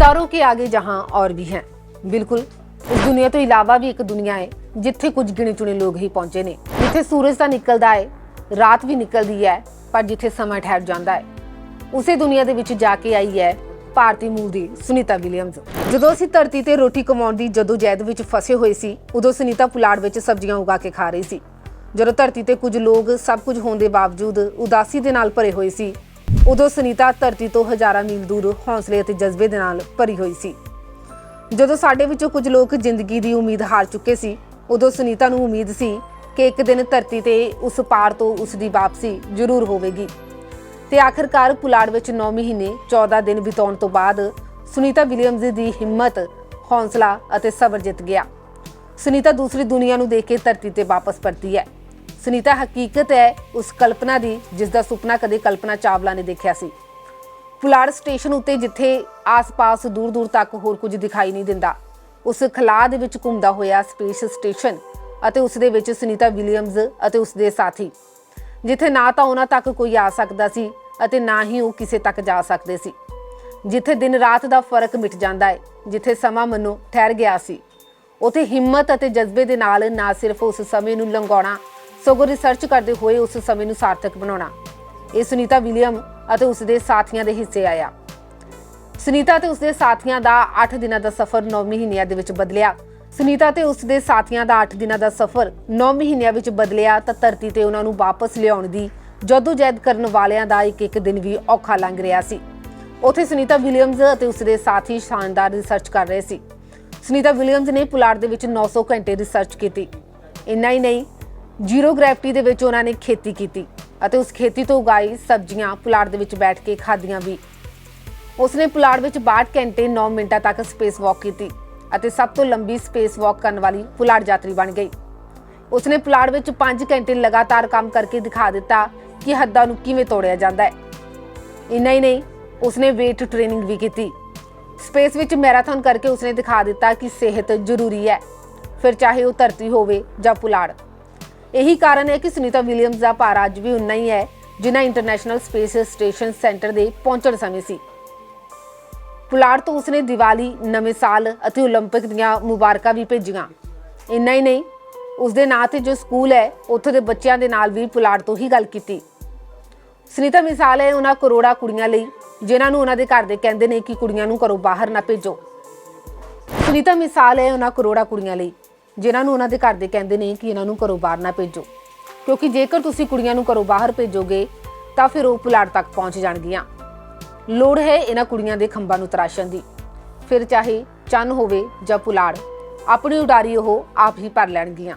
सितारों के आगे जहां और भी हैं ਬਿਲਕੁਲ ਇਸ ਦੁਨੀਆ ਤੋਂ ਇਲਾਵਾ ਵੀ ਇੱਕ ਦੁਨੀਆ ਹੈ ਜਿੱਥੇ ਕੁਝ ਗਿਣੇ ਚੁਣੇ ਲੋਕ ਹੀ ਪਹੁੰਚੇ ਨੇ ਜਿੱਥੇ ਸੂਰਜ ਤਾਂ ਨਿਕਲਦਾ ਹੈ ਰਾਤ ਵੀ ਨਿਕਲਦੀ ਹੈ ਪਰ ਜਿੱਥੇ ਸਮਾਂ ਠਹਿਰ ਜਾਂਦਾ ਹੈ ਉਸੇ ਦੁਨੀਆ ਦੇ ਵਿੱਚ ਜਾ ਕੇ ਆਈ ਹੈ ਭਾਰਤੀ ਮੂਲ ਦੀ ਸੁਨੀਤਾ ਵਿਲੀਅਮਸ ਜਦੋਂ ਅਸੀਂ ਧਰਤੀ ਤੇ ਰੋਟੀ ਕਮਾਉਣ ਦੀ ਜਦੋਜਹਿਦ ਵਿੱਚ ਫਸੇ ਹੋਏ ਸੀ ਉਦੋਂ ਸੁਨੀਤਾ ਪੁਲਾੜ ਵਿੱਚ ਸਬਜ਼ੀਆਂ ਉਗਾ ਕੇ ਖਾ ਰਹੀ ਸੀ ਜਦੋਂ ਧਰਤੀ ਤੇ ਕੁਝ ਲੋਕ ਸਭ ਕੁਝ ਹੋਣ ਦੇ ਬਾਵਜੂਦ ਉਦਾਸੀ ਦੇ ਨਾਲ ਭਰੇ ਹੋਏ ਸੀ ਉਦੋਂ ਸੁਨੀਤਾ ਧਰਤੀ ਤੋਂ ਹਜ਼ਾਰਾਂ ਮੀਲ ਦੂਰ ਹੌਸਲੇ ਅਤੇ ਜਜ਼ਬੇ ਦੇ ਨਾਲ ਭਰੀ ਹੋਈ ਸੀ। ਜਦੋਂ ਸਾਡੇ ਵਿੱਚੋਂ ਕੁਝ ਲੋਕ ਜ਼ਿੰਦਗੀ ਦੀ ਉਮੀਦ ਹਾਰ ਚੁੱਕੇ ਸੀ, ਉਦੋਂ ਸੁਨੀਤਾ ਨੂੰ ਉਮੀਦ ਸੀ ਕਿ ਇੱਕ ਦਿਨ ਧਰਤੀ ਤੇ ਉਸ ਪਾਰ ਤੋਂ ਉਸ ਦੀ ਵਾਪਸੀ ਜ਼ਰੂਰ ਹੋਵੇਗੀ। ਤੇ ਆਖਰਕਾਰ ਪੁਲਾੜ ਵਿੱਚ 9 ਮਹੀਨੇ 14 ਦਿਨ ਬਿਤਾਉਣ ਤੋਂ ਬਾਅਦ ਸੁਨੀਤਾ ਵਿਲੀਅਮਜ਼ ਦੀ ਹਿੰਮਤ, ਹੌਸਲਾ ਅਤੇ ਸਬਰ ਜਿੱਤ ਗਿਆ। ਸੁਨੀਤਾ ਦੂਸਰੀ ਦੁਨੀਆ ਨੂੰ ਦੇਖ ਕੇ ਧਰਤੀ ਤੇ ਵਾਪਸ ਪਰਤੀ ਹੈ। ਸੁਨੀਤਾ ਹਕੀਕਤ ਹੈ ਉਸ ਕਲਪਨਾ ਦੀ, ਜਿਸ ਦਾ ਸੁਪਨਾ ਕਦੇ ਕਲਪਨਾ ਚਾਵਲਾ ਨੇ ਦੇਖਿਆ ਸੀ। ਪੁਲਾੜ ਸਟੇਸ਼ਨ ਉੱਤੇ ਜਿੱਥੇ ਆਸ-ਪਾਸ ਦੂਰ-ਦੂਰ ਤੱਕ ਹੋਰ ਕੁਝ ਦਿਖਾਈ ਨਹੀਂ ਦਿੰਦਾ, ਉਸ ਖਲਾ ਦੇ ਵਿੱਚ ਘੁੰਮਦਾ ਹੋਇਆ ਸਪੇਸ ਸਟੇਸ਼ਨ ਅਤੇ ਉਸ ਦੇ ਵਿੱਚ ਸੁਨੀਤਾ ਵਿਲੀਅਮਜ਼ ਅਤੇ ਉਸ ਦੇ ਸਾਥੀ, ਜਿੱਥੇ ਨਾ ਤਾਂ ਉਹਨਾਂ ਤੱਕ ਕੋਈ ਆ ਸਕਦਾ ਸੀ ਅਤੇ ਨਾ ਹੀ ਉਹ ਕਿਸੇ ਤੱਕ ਜਾ ਸਕਦੇ ਸੀ। ਜਿੱਥੇ ਦਿਨ ਰਾਤ ਦਾ ਫ਼ਰਕ ਮਿਟ ਜਾਂਦਾ ਹੈ, ਜਿੱਥੇ ਸਮਾਂ ਮੰਨੋ ਠਹਿਰ ਗਿਆ ਸੀ, ਉਥੇ ਹਿੰਮਤ ਅਤੇ ਜਜ਼ਬੇ ਦੇ ਨਾਲ ਨਾ ਸਿਰਫ ਉਸ ਸਮੇਂ ਨੂੰ ਲੰਘਾਉਣਾ ਸਗੋਂ ਰਿਸਰਚ ਕਰਦੇ ਹੋਏ ਉਸ ਸਮੇਂ ਨੂੰ ਸਾਰਥਕ ਬਣਾਉਣਾ। ਇਹ ਸੁਨੀਤਾ ਵਿਲੀਅਮ ਅਤੇ ਉਸ ਦੇ ਸਾਥੀਆਂ ਦੇ ਹਿੱਸੇ ਆਇਆ। ਸੁਨੀਤਾ ਤੇ ਉਸ ਦੇ ਸਾਥੀਆਂ ਦਾ 8 ਦਿਨਾਂ ਦਾ ਸਫ਼ਰ 9 ਮਹੀਨਿਆਂ ਦੇ ਵਿੱਚ ਬਦਲਿਆ। ਸੁਨੀਤਾ ਤੇ ਉਸ ਦੇ ਸਾਥੀਆਂ ਦਾ 8 ਦਿਨਾਂ ਦਾ ਸਫ਼ਰ 9 ਮਹੀਨਿਆਂ ਵਿੱਚ ਬਦਲਿਆ ਤਾਂ ਧਰਤੀ ਤੇ ਉਹਨਾਂ ਨੂੰ ਵਾਪਸ ਲਿਆਉਣ ਦੀ ਜਦੋਜਹਿਦ ਕਰਨ ਵਾਲਿਆਂ ਦਾ ਇੱਕ ਇੱਕ ਦਿਨ ਵੀ ਔਖਾ ਲੰਘ ਰਿਹਾ ਸੀ। ਉੱਥੇ ਸੁਨੀਤਾ ਵਿਲੀਅਮਜ਼ ਅਤੇ ਉਸ ਦੇ ਸਾਥੀ ਸ਼ਾਨਦਾਰ ਰਿਸਰਚ ਕਰ ਰਹੇ ਸੀ। ਸੁਨੀਤਾ ਵਿਲੀਅਮਜ਼ ਨੇ ਪੁਲਾੜ ਦੇ ਵਿੱਚ 900 ਘੰਟੇ ਰਿਸਰਚ ਕੀਤੀ। ਇੰਨਾ ਹੀ ਨਹੀਂ ਜ਼ੀਰੋ ਗ੍ਰੈਵਿਟੀ ਦੇ ਵਿੱਚ ਉਹਨਾਂ ਨੇ ਖੇਤੀ ਕੀਤੀ ਅਤੇ ਉਸ ਖੇਤੀ ਤੋਂ ਉਗਾਈ ਸਬਜ਼ੀਆਂ ਪੁਲਾੜ ਦੇ ਵਿੱਚ ਬੈਠ ਕੇ ਖਾਧੀਆਂ ਵੀ। ਉਸਨੇ ਪੁਲਾੜ ਵਿੱਚ 62 ਘੰਟੇ 9 ਮਿੰਟਾਂ ਤੱਕ ਸਪੇਸ ਵਾਕ ਕੀਤੀ ਅਤੇ ਸਭ ਤੋਂ ਲੰਬੀ ਸਪੇਸ ਵਾਕ ਕਰਨ ਵਾਲੀ ਪੁਲਾੜ ਯਾਤਰੀ ਬਣ ਗਈ। ਉਸਨੇ ਪੁਲਾੜ ਵਿੱਚ 5 ਘੰਟੇ ਲਗਾਤਾਰ ਕੰਮ ਕਰਕੇ ਦਿਖਾ ਦਿੱਤਾ ਕਿ ਹੱਦਾਂ ਨੂੰ ਕਿਵੇਂ ਤੋੜਿਆ ਜਾਂਦਾ ਹੈ। ਇੰਨਾ ਹੀ ਨਹੀਂ, ਉਸਨੇ weight ਟ੍ਰੇਨਿੰਗ ਵੀ ਕੀਤੀ। ਸਪੇਸ ਵਿੱਚ ਮੈਰਾਥਨ ਕਰਕੇ ਉਸਨੇ ਦਿਖਾ ਦਿੱਤਾ ਕਿ ਸਿਹਤ ਜ਼ਰੂਰੀ ਹੈ। ਫਿਰ ਚਾਹੇ ਉਹ ਧਰਤੀ ਹੋਵੇ ਜਾਂ ਪੁਲਾੜ ਇਹੀ ਕਾਰਨ ਹੈ ਕਿ ਸੁਨੀਤਾ ਵਿਲੀਅਮਜ਼ ਦਾ ਭਾਰ ਅੱਜ ਵੀ ਉਨਾ ਹੀ ਹੈ ਜਿੰਨਾ ਇੰਟਰਨੈਸ਼ਨਲ ਸਪੇਸ ਸਟੇਸ਼ਨ ਸੈਂਟਰ ਦੇ ਪਹੁੰਚਣ ਸਮੇਂ ਸੀ ਪੁਲਾੜ ਤੋਂ ਉਸਨੇ ਦੀਵਾਲੀ ਨਵੇਂ ਸਾਲ ਅਤੇ 올림픽 ਦੀਆਂ ਮੁਬਾਰਕਾਂ ਵੀ ਭੇਜੀਆਂ ਇੰਨਾ ਹੀ ਨਹੀਂ ਉਸਦੇ ਨਾਂ ਤੇ ਜੋ ਸਕੂਲ ਹੈ ਉੱਥੇ ਦੇ ਬੱਚਿਆਂ ਦੇ ਨਾਲ ਵੀ ਪੁਲਾੜ ਤੋਂ ਹੀ ਗੱਲ ਕੀਤੀ ਸੁਨੀਤਾ ਮਿਸਾਲ ਹੈ ਉਹਨਾਂ ਕਰੋੜਾ ਕੁੜੀਆਂ ਲਈ ਜਿਨ੍ਹਾਂ ਨੂੰ ਉਹਨਾਂ ਦੇ ਘਰ ਦੇ ਕਹਿੰਦੇ ਨੇ ਕਿ ਕੁੜੀਆਂ ਨੂੰ ਘਰੋਂ ਬਾਹਰ ਨਾ ਭੇਜੋ ਸੁਨੀਤਾ ਮਿਸਾਲ ਹੈ ਉਹਨਾਂ ਕਰੋੜਾ ਕੁੜੀਆਂ ਲਈ ਜਿਨ੍ਹਾਂ ਨੂੰ ਉਹਨਾਂ ਦੇ ਘਰ ਦੇ ਕਹਿੰਦੇ ਨੇ ਕਿ ਇਹਨਾਂ ਨੂੰ ਘਰੋਂ ਬਾਹਰ ਨਾ ਭੇਜੋ। ਕਿਉਂਕਿ ਜੇਕਰ ਤੁਸੀਂ ਕੁੜੀਆਂ ਨੂੰ ਘਰੋਂ ਬਾਹਰ ਭੇਜੋਗੇ, ਤਾਂ ਫਿਰ ਉਹ ਪੁਲਾੜ ਤੱਕ ਪਹੁੰਚ ਜਾਣਗੀਆਂ। ਲੋੜ ਹੈ ਇਹਨਾਂ ਕੁੜੀਆਂ ਦੇ ਖੰਭਾਂ ਨੂੰ ਤਰਾਸ਼ਣ ਦੀ। ਫਿਰ ਚਾਹੇ ਚੰਨ ਹੋਵੇ ਜਾਂ ਪੁਲਾੜ, ਆਪਣੀ ਉਡਾਰੀ ਉਹ ਆਪ ਹੀ ਭਰ ਲੈਣਗੀਆਂ।